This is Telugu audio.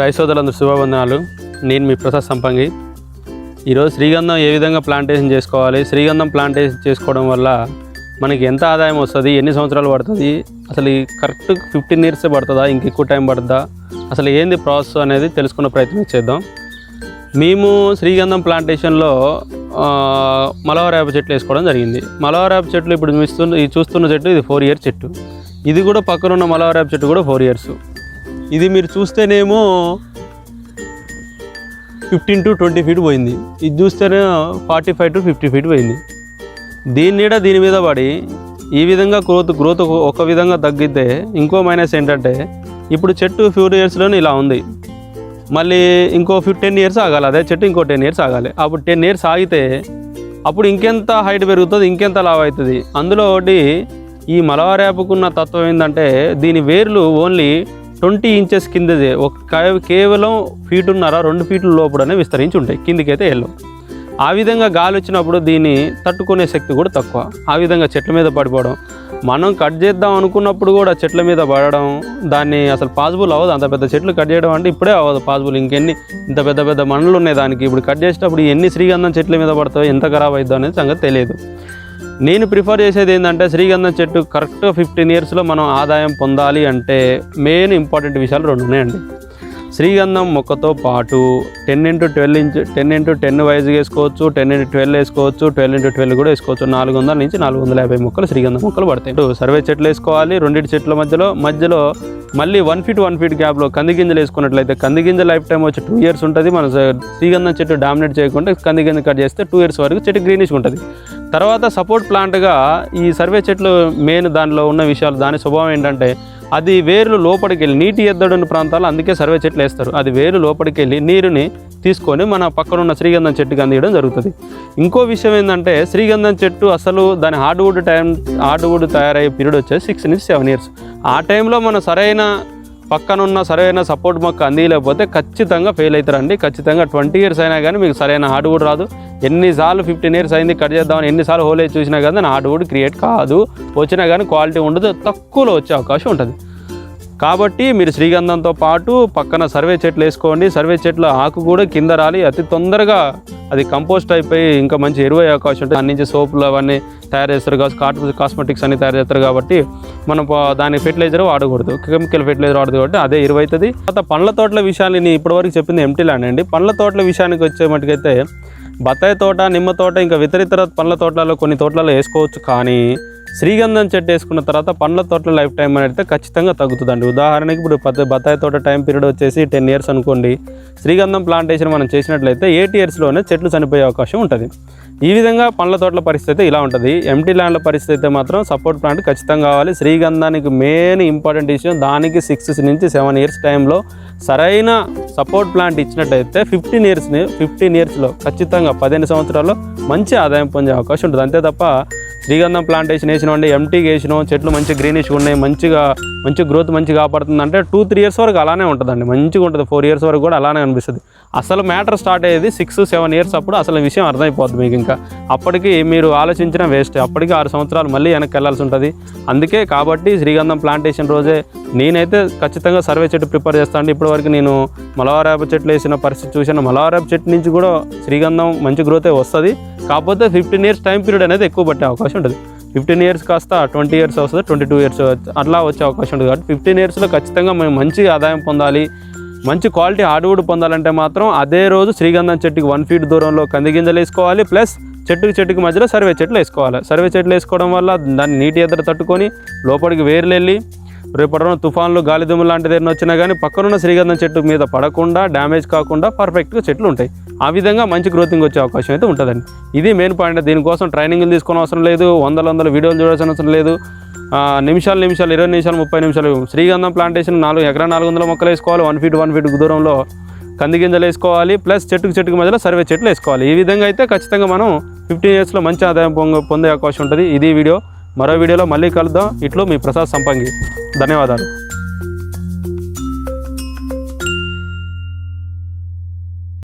రైసోదలందరూ శుభవందనాలు. నేను మీ ప్రసాద్ సంపంగి. ఈరోజు శ్రీగంధం ఏ విధంగా ప్లాంటేషన్ చేసుకోవాలి శ్రీగంధం ప్లాంటేషన్ చేసుకోవడం వల్ల మనకి ఎంత ఆదాయం వస్తుంది ఎన్ని సంవత్సరాలు పడుతుంది అసలు ఈ కరెక్ట్ ఫిఫ్టీన్ ఇయర్స్ పడుతుందా ఇంక ఎక్కువ టైం పడుతుందా అసలు ఏంది ప్రాసెస్ అనేది తెలుసుకునే ప్రయత్నం చేద్దాం. మేము శ్రీగంధం ప్లాంటేషన్లో మలవారు యాప చెట్లు వేసుకోవడం జరిగింది. మలబార్ చెట్లు ఇప్పుడు చూస్తున్న ఈ చూస్తున్న చెట్టు ఇది ఫోర్ ఇయర్ చెట్టు. ఇది కూడా పక్కన ఉన్న మలబార్ చెట్టు కూడా ఫోర్ ఇయర్స్ ఇది మీరు చూస్తేనేమో ఫిఫ్టీన్ టు ట్వంటీ ఫీట్ పోయింది. ఇది చూస్తేనే forty five to fifty feet పోయింది. దీని నీడ దీని మీద పడి ఈ విధంగా గ్రోత్ గ్రోత్ ఒక విధంగా తగ్గితే ఇంకో మైనస్ ఏంటంటే ఇప్పుడు చెట్టు ఫ్యూర్ ఇయర్స్లోనే ఇలా ఉంది. మళ్ళీ ఇంకో ఫిఫ్టీన్ ఇయర్స్ ఆగాలి. అదే చెట్టు ఇంకో టెన్ ఇయర్స్ ఆగాలి. అప్పుడు టెన్ ఇయర్స్ ఆగితే అప్పుడు ఇంకెంత హైట్ పెరుగుతుంది ఇంకెంత లావ్ అవుతుంది? అందులో ఒకటి ఈ మలవారేపుకున్న తత్వం ఏంటంటే దీని వేర్లు ఓన్లీ ట్వంటీ ఇంచెస్ కిందదే. ఒక కేవలం ఫీటున్నర రెండు ఫీట్ల లోపలనే విస్తరించి ఉంటాయి కిందికైతే వెళ్ళవు ఆ విధంగా గాలి వచ్చినప్పుడు దీన్ని తట్టుకునే శక్తి కూడా తక్కువ. ఆ విధంగా చెట్ల మీద పడిపోవడం. మనం కట్ చేద్దాం అనుకున్నప్పుడు కూడా చెట్ల మీద పడడం దాన్ని అసలు పాసిబుల్ అవ్వదు. అంత పెద్ద చెట్లు కట్ చేయడం అంటే ఇప్పుడే అవ్వదు పాసిబుల్. ఇంకెన్ని ఇంత పెద్ద పెద్ద మనులు ఉన్నాయి దానికి. ఇప్పుడు కట్ చేసేటప్పుడు ఎన్ని శ్రీగంధం చెట్ల మీద పడతాయో ఎంత ఖరాబ్ అవుతుందో అనేది సంగతి తెలియదు. నేను ప్రిఫర్ చేసేది ఏంటంటే శ్రీగంధం చెట్టు కరెక్ట్ ఫిఫ్టీన్ ఇయర్స్లో మనం ఆదాయం పొందాలి అంటే మెయిన్ ఇంపార్టెంట్ విషయాలు రెండు ఉన్నాయండి శ్రీగంధం మొక్కతో పాటు ten into twelve inch ten into ten wise వేసుకోవచ్చు టెన్ ఇంటూ ట్వెల్వ్ వేసుకోవచ్చు ట్వెల్వ్ ఇంటూ ట్వెల్వ్ కూడా వేసుకోవచ్చు. నాలుగు వందల నుంచి నాలుగు వందల యాభై మొక్కలు శ్రీగంధం మొక్కలు పడతాయి. సర్వే చెట్లు వేసుకోవాలి రెండింటి చెట్ల మధ్యలో మధ్యలో మళ్ళీ వన్ ఫీట్ వన్ ఫీట్ గ్యాప్లో కంది గింజలు వేసుకున్నట్లయితే కంది గింజ లైఫ్ టైం వచ్చి టూ ఇయర్స్ ఉంటుంది. మన శ్రీగంధం చెట్టు డామినేట్ చేయకుండా కంది గింజ కట్ చేస్తే టూ ఇయర్స్ వరకు చెట్టు గ్రీనిష్ ఉంటుంది. తర్వాత సపోర్ట్ ప్లాంట్గా ఈ సర్వే చెట్లు మెయిన్ దానిలో ఉన్న విషయాలు దాని స్వభావం ఏంటంటే అది వేర్లు లోపలికి వెళ్ళి నీటి ఎద్దడున్న ప్రాంతాలు అందుకే సర్వే చెట్లు వేస్తారు. అది వేరు లోపలికి వెళ్ళి నీరుని తీసుకొని మన పక్కనున్న శ్రీగంధం చెట్టుకి అందియడం జరుగుతుంది. ఇంకో విషయం ఏంటంటే శ్రీగంధం చెట్టు అసలు దాని హార్డ్వుడ్ టైం హార్డ్వుడ్ తయారయ్యే పీరియడ్ వచ్చేసి సిక్స్ నుంచి సెవెన్ ఇయర్స్ ఆ టైంలో మనం సరైన పక్కన ఉన్న సరైన సపోర్ట్ మొక్క అందియలేకపోతే ఖచ్చితంగా ఫెయిల్ అవుతారండి. ఖచ్చితంగా ట్వంటీ ఇయర్స్ అయినా కానీ మీకు సరైన హార్డ్వుడ్ రాదు. ఎన్నిసార్లు ఫిఫ్టీన్ ఇయర్స్ అయింది కట్ చేద్దామని ఎన్నిసార్లు హోల్ వేసి చూసినా కానీ హార్డ్వుడ్ క్రియేట్ కాదు. వచ్చినా కానీ క్వాలిటీ ఉండదు తక్కువలో వచ్చే అవకాశం ఉంటుంది. కాబట్టి మీరు శ్రీగంధంతో పాటు పక్కన సర్వే చెట్లు వేసుకోండి. సర్వే చెట్ల ఆకు కూడా కింద రాలి అతి తొందరగా అది కంపోస్ట్ అయిపోయి ఇంకా మంచి ఎరువు అయ్యే అవకాశం ఉంటుంది. దాని నుంచి సోపులు అవన్నీ తయారు చేస్తారు కాబట్టి కాస్మెటిక్స్ అన్ని తయారు చేస్తారు కాబట్టి మనం దాని ఫెర్టిలైజర్ వాడకూడదు. కెమికల్ ఫెర్టిలైజర్ వాడదు కాబట్టి అదే ఎరువు అవుతుంది తర్వాత పండ్ల తోటల విషయాన్ని నేను ఇప్పటివరకు చెప్పింది ఎంటీ ల్యాండ్ అండి. పండ్ల తోటల విషయానికి వచ్చే మటుకైతే బత్తాయి తోట నిమ్మ తోట ఇంకా ఇతరితర పండ్ల తోటలలో కొన్ని తోటలలో వేసుకోవచ్చు. కానీ శ్రీగంధం చెట్టు వేసుకున్న తర్వాత పండ్ల తోటల లైఫ్ టైం అనేది ఖచ్చితంగా తగ్గుతుందండి. ఉదాహరణకి ఇప్పుడు బత్తాయి తోట టైం పీరియడ్ వచ్చేసి టెన్ ఇయర్స్ అనుకోండి. శ్రీగంధం ప్లాంటేషన్ మనం చేసినట్లయితే ఎయిట్ ఇయర్స్లోనే చెట్లు చనిపోయే అవకాశం ఉంటుంది. ఈ విధంగా పండ్ల తోటల పరిస్థితి ఇలా ఉంటుంది. ఎంటీ ల్యాండ్ల పరిస్థితి అయితే మాత్రం సపోర్ట్ ప్లాంట్ ఖచ్చితంగా కావాలి. శ్రీగంధానికి మెయిన్ ఇంపార్టెంట్ విషయం దానికి సిక్స్ నుంచి సెవెన్ ఇయర్స్ టైంలో సరైన సపోర్ట్ ప్లాంట్ ఇచ్చినట్టయితే ఫిఫ్టీన్ ఇయర్స్ని ఫిఫ్టీన్ ఇయర్స్లో ఖచ్చితంగా పదిహేను సంవత్సరాల్లో మంచి ఆదాయం పొందే అవకాశం ఉంటుంది. అంతే తప్ప శ్రీగంధం ప్లాంటేషన్ వేసినామండి ఎంటీకి వేసినాం చెట్లు మంచి గ్రీనిష్ ఉన్నాయి మంచిగా మంచి గ్రోత్ మంచిగా కాపాడుతుంది అంటే టూ త్రీ ఇయర్స్ వరకు అలానే ఉంటుందండి. మంచిగా ఉంటుంది. ఫోర్ ఇయర్స్ వరకు కూడా అలానే అనిపిస్తుంది. అసలు మ్యాటర్ స్టార్ట్ అయ్యేది సిక్స్ సెవెన్ ఇయర్స్ అప్పుడు అసలు విషయం అర్థమైపోద్ది మీకు ఇంకా. అప్పటికి మీరు ఆలోచించిన వేస్ట్. అప్పటికి ఆరు సంవత్సరాలు మళ్ళీ వెనక్కి వెళ్ళాల్సి ఉంటుంది. అందుకే కాబట్టి శ్రీగంధం ప్లాంటేషన్ రోజే నేనైతే ఖచ్చితంగా సర్వే చెట్టు ప్రిపేర్ చేస్తాను ఇప్పటివరకు నేను మలవారేప చెట్లు వేసిన పరిస్థితి చూసాను మలవారాప చెట్టు నుంచి కూడా శ్రీగంధం మంచి గ్రోతే వస్తుంది. కాకపోతే ఫిఫ్టీన్ ఇయర్స్ టైం పీరియడ్ అనేది ఎక్కువ పట్టే అవకాశం ఉంటుంది. ఫిఫ్టీన్ ఇయర్స్ కాస్త ట్వంటీ ఇయర్స్ వస్తుంది ట్వంటీ టూ ఇయర్స్ అట్లా వచ్చే అవకాశం ఉంటుంది. కాబట్టి ఫిఫ్టీన్ ఇయర్స్లో ఖచ్చితంగా మేము మంచి ఆదాయం పొందాలి. మంచి క్వాలిటీ హార్డ్వుడ్ పొందాలంటే మాత్రం అదే రోజు శ్రీగంధం చెట్టుకి వన్ ఫీట్ దూరంలో కంది గింజలు వేసుకోవాలి. ప్లస్ చెట్టుకి చెట్టుకి మధ్యలో సర్వే చెట్లు వేసుకోవాలి. సర్వే చెట్లు వేసుకోవడం వల్ల దాన్ని నీటి ఎద్దర తట్టుకొని లోపలికి వేర్లు వెళ్ళి రేపటి తుఫాన్లు గాలిదుమ్ము లాంటిది ఏమైనా వచ్చినా కానీ పక్కనున్న శ్రీగంధం చెట్టు మీద పడకుండా డ్యామేజ్ కాకుండా పర్ఫెక్ట్గా చెట్లు ఉంటాయి. ఆ విధంగా మంచి గ్రోతింగ్ వచ్చే అవకాశం అయితే ఉంటుందండి. ఇది మెయిన్ పాయింట్. దీనికోసం ట్రైనింగ్లు తీసుకోవడం అవసరం లేదు. వందల వందల వీడియోలు చూడాల్సిన అవసరం లేదు. నిమిషాలు నిమిషాలు ఇరవై నిమిషాలు ముప్పై నిమిషాలు. శ్రీగంధం ప్లాంటేషన్ నాలుగు ఎకరా నాలుగు వందల మొక్కలు వేసుకోవాలి. వన్ ఫీట్ వన్ ఫీట్ దూరంలో కంది గింజలు వేసుకోవాలి. ప్లస్ చెట్టుకు చెట్టుకు మధ్యలో సర్వే చెట్లు వేసుకోవాలి. ఈ విధంగా అయితే ఖచ్చితంగా మనం ఫిఫ్టీన్ ఇయర్స్లో మంచి ఆదాయం పొందే అవకాశం ఉంటుంది. ఇది వీడియో. మరో వీడియోలో మళ్ళీ కలుద్దాం. ఇట్లో మీ ప్రసాద్ సంపంగి. ధన్యవాదాలు.